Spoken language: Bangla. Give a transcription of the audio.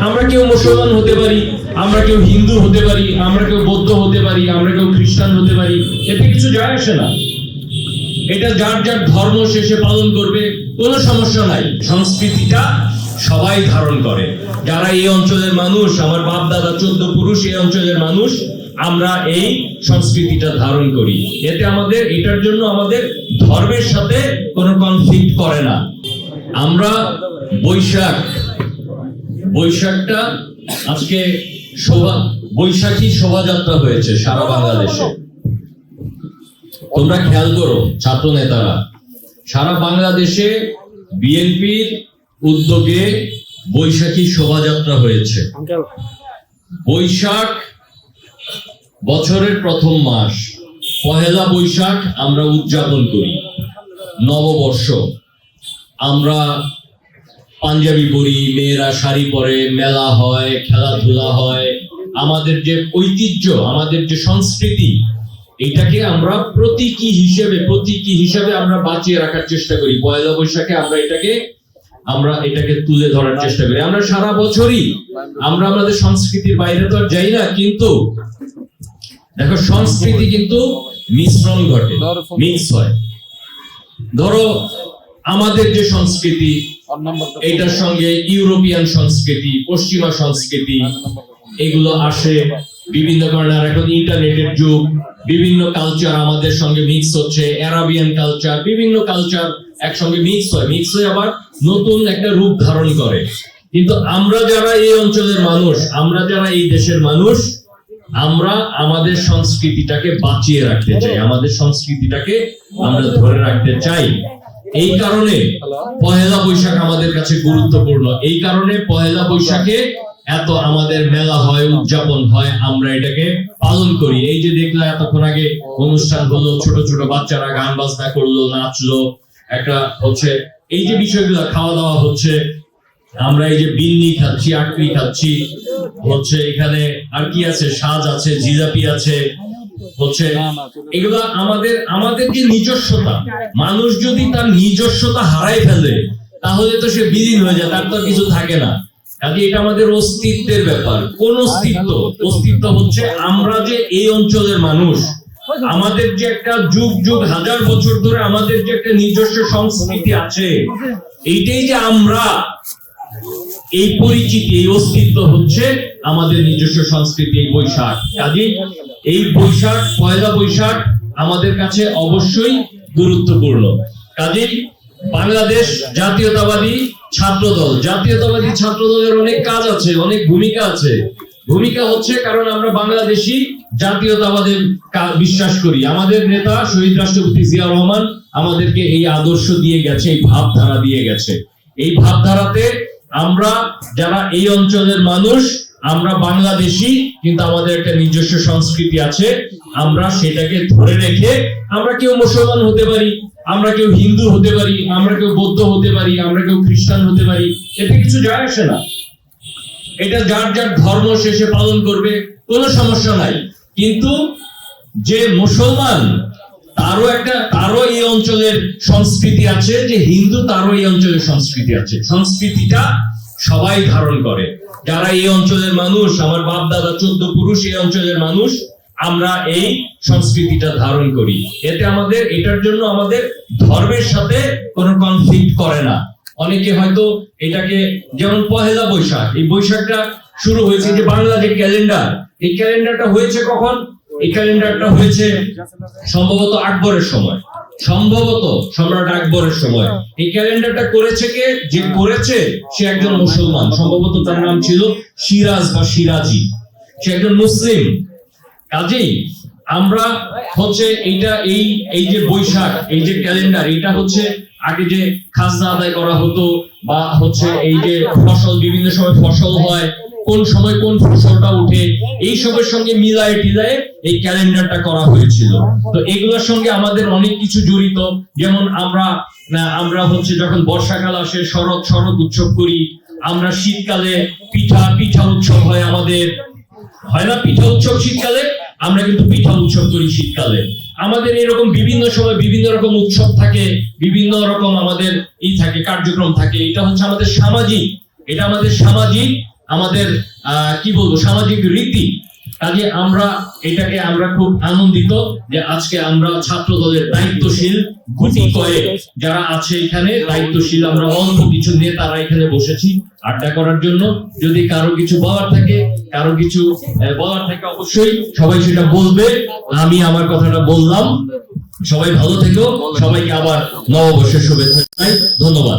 আমরা কেউ মুসলমান হতে পারি, আমরা কেউ হিন্দু হতে পারি, আমরা কেউ বৌদ্ধ হতে পারি, আমরা কেউ খ্রিস্টান হতে পারি, এতে কিছু যায় আসে না। এটা যার যার ধর্ম শেষে পালন করবে, কোনো সমস্যা নাই। সংস্কৃতিটা সবাই ধারণ করে। যারা এই অঞ্চলের মানুষ, আমার বাপ দাদা চোদ্দ পুরুষ, এই অঞ্চলের মানুষ, আমরা এই সংস্কৃতিটা ধারণ করি। এতে আমাদের, এটার জন্য আমাদের ধর্মের সাথে কোনো কনফ্লিক্ট করে না। আমরা বৈশাখ বৈশাখটা আজকে শোভা বৈশাখী শোভাযাত্রা হয়েছে সারা বাংলাদেশে। তোমরা খেয়াল করো ছাত্র নেতারা সারা বাংলাদেশে বিএনপির উদ্যোগে বৈশাখী শোভাযাত্রা হয়েছে। বৈশাখ বছরের প্রথম মাস পহেলা বৈশাখ আমরা উদযাপন করি। নববর্ষ আমরা পাঞ্জাবি পরি, মেয়েরা শাড়ি পরে, মেলা হয়, খেলাধুলা হয়। আমাদের যে ঐতিহ্য, আমাদের যে সংস্কৃতি, এটাকে আমরা প্রতীকী হিসেবে প্রতীকী হিসেবে আমরা বাঁচিয়ে রাখার চেষ্টা করি। পয়লা বৈশাখে আমরা এটাকে আমরা এটাকে তুলে ধরার চেষ্টা করি। আমরা সারা বছরই, আমরা আমাদের সংস্কৃতির বাইরে তো আর যাই না, কিন্তু দেখো, সংস্কৃতি কিন্তু মিশ্রণ ঘটে, মিক্স হয়। ধরো, আমাদের যে সংস্কৃতি এটার সঙ্গে ইউরোপিয়ান সংস্কৃতি পশ্চিমা সংস্কৃতি এগুলো আসে। বিভিন্ন কারণে আর এখন ইন্টারনেটের যুগ বিভিন্ন কালচার আমাদের সঙ্গে মিক্স হচ্ছে অ্যারাবিয়ান কালচার বিভিন্ন কালচার একসঙ্গে মিক্স হয়। মিক্স হয়ে আবার নতুন একটা রূপ ধারণ করে। কিন্তু আমরা যারা এই অঞ্চলের মানুষ আমরা যারা এই দেশের মানুষ আমরা আমাদের সংস্কৃতিটাকে বাঁচিয়ে রাখতে চাই। আমাদের সংস্কৃতিটাকে আমরা ধরে রাখতে চাই। এই কারণে পহেলা বৈশাখ আমাদের কাছে গুরুত্বপূর্ণ। এই কারণে পহেলা বৈশাখে এত আমাদের মেলা হয় উদযাপন হয় আমরা এটাকে পালন করি। এই যে দেখলা এতক্ষণ আগে অনুষ্ঠান হলো ছোট ছোট বাচ্চারা গান বাজনা করল নাচলো একটা হচ্ছে এই যে বিষয়গুলো খাওয়া দাওয়া হচ্ছে আমরা এই যে বিন্নি খাচ্ছি আকরি খাচ্ছি হচ্ছে এখানে আর কি আছে? সাজ আছে জিলাপি আছে হচ্ছে এগুলো আমাদের আমাদের যে নিজস্বতা মানুষ যদি তার নিজস্বতা হারাই ফেলে তাহলে তো সে বিলীন হয়ে যায় তার তো কিছু থাকে না। কাজে এটা আমাদের অস্তিত্বের ব্যাপার। কোন অস্তিত্ব? অস্তিত্ব হচ্ছে আমরা যে এই অঞ্চলের মানুষ আমাদের যে একটা যুগ যুগ হাজার বছর ধরে আমাদের যে একটা নিজস্ব সংস্কৃতি আছে এইটাই যে আমরা এই পরিচিতি এই অস্তিত্ব হচ্ছে আমাদের নিজস্ব সংস্কৃতি এই বৈশাখ। কাজে এই বৈশাখ, পয়লা বৈশাখ আমাদের কাছে অবশ্যই গুরুত্বপূর্ণ। কাজেই বাংলাদেশ জাতীয়তাবাদী ছাত্র দল জাতীয়তাবাদী ছাত্র দলের অনেক কাজ আছে, অনেক ভূমিকা আছে। ভূমিকা হচ্ছে কারণ আমরা বাংলাদেশি জাতীয়তাবাদের বিশ্বাস করি। আমাদের নেতা শহীদ রাষ্ট্রপতি জিয়া রহমান আমাদেরকে এই আদর্শ দিয়ে গেছে, এই ভাবধারা দিয়ে গেছে। এই ভাবধারাতে আমরা যারা এই অঞ্চলের মানুষ আমরা বাংলাদেশি, কিন্তু আমাদের একটা নিজস্ব সংস্কৃতি আছে। আমরা সেটাকে ধরে রেখে আমরা কেউ মুসলমান হতে পারি, আমরা কেউ হিন্দু হতে পারি, আমরা কেউ বৌদ্ধ হতে পারি, আমরা কেউ খ্রিস্টান হতে পারি, এতে কিছু যায় আসে না। এটা যার যার ধর্ম শেষে পালন করবে, কোনো সমস্যা নাই। কিন্তু যে মুসলমান, তারও একটা, তারও এই অঞ্চলের সংস্কৃতি আছে যে হিন্দু তারও এই অঞ্চলের সংস্কৃতি আছে। সংস্কৃতিটা সবাই ধারণ করে। যারা এই অঞ্চলের মানুষ, আমার বাপ দাদা চোদ্দ পুরুষ, এই অঞ্চলের মানুষ, আমরা এই সংস্কৃতিটা ধারণ করি। এতে আমাদের, এটার জন্য আমাদের ধর্মের সাথে কোনো কনফ্লিক্ট করে না। অনেকে হয়তো এটাকে, যেমন পহেলা বৈশাখ, এই বৈশাখটা শুরু হয়েছে যে বাংলা যে ক্যালেন্ডার এই ক্যালেন্ডারটা হয়েছে কখন? এই ক্যালেন্ডারটা হয়েছে সম্ভবত আকবরের সময়। সম্ভবত সম্রাট আকবরের সময়। এই ক্যালেন্ডারটা করেছে কে? যে করেছে সে একজন মুসলমান। সম্ভবত তার নাম ছিল সিরাজ বা সিরাজি। সে একজন মুসলিম। কাজেই আমরা হচ্ছে এইটা এই এই যে বৈশাখ এই যে ক্যালেন্ডার এটা হচ্ছে আগে যে খাজনা আদায় করা হতো বা হচ্ছে এই যে ফসল বিভিন্ন সময় ফসল হয় কোন সময় কোন ফসলটা উঠে এই সবের সঙ্গে মিলায় টিলায় এই ক্যালেন্ডারটা করা হয়েছিল। তো এগুলোর সঙ্গে আমাদের অনেক কিছু জড়িত যেমন আমরা আমরা হচ্ছে যখন বর্ষাকাল আসে শরৎ শরৎ উৎসব করি আমরা শীতকালে পিঠা পিঠা উৎসব হয় আমাদের। হয় না পিঠা উৎসব শীতকালে? আমরা কিন্তু পিঠা উৎসব করি শীতকালে। আমাদের এরকম বিভিন্ন সময় বিভিন্ন রকম উৎসব থাকে বিভিন্ন রকম আমাদের ই থাকে কার্যক্রম থাকে। এটা হচ্ছে আমাদের সামাজিক। এটা আমাদের সামাজিক আমাদের কি বলব, সামাজিক রীতি, কাজে আমরা এটাকে আমরা খুব আনন্দিত যে আজকে আমরা ছাত্র দলের দায়িত্বশীল গুটি কয়ে যারা আছে এখানে, দায়িত্বশীল আমরা অল্প কিছু নেতারা এখানে বসেছি আড্ডা করার জন্য। যদি কারও কিছু বলার থাকে, কারও কিছু বলার থাকে অবশ্যই সবাই সেটা বলবে। আমি আমার কথাটা বললাম। সবাই ভালো থেকো। সবাইকে আবার নববর্ষের শুভেচ্ছা ধন্যবাদ।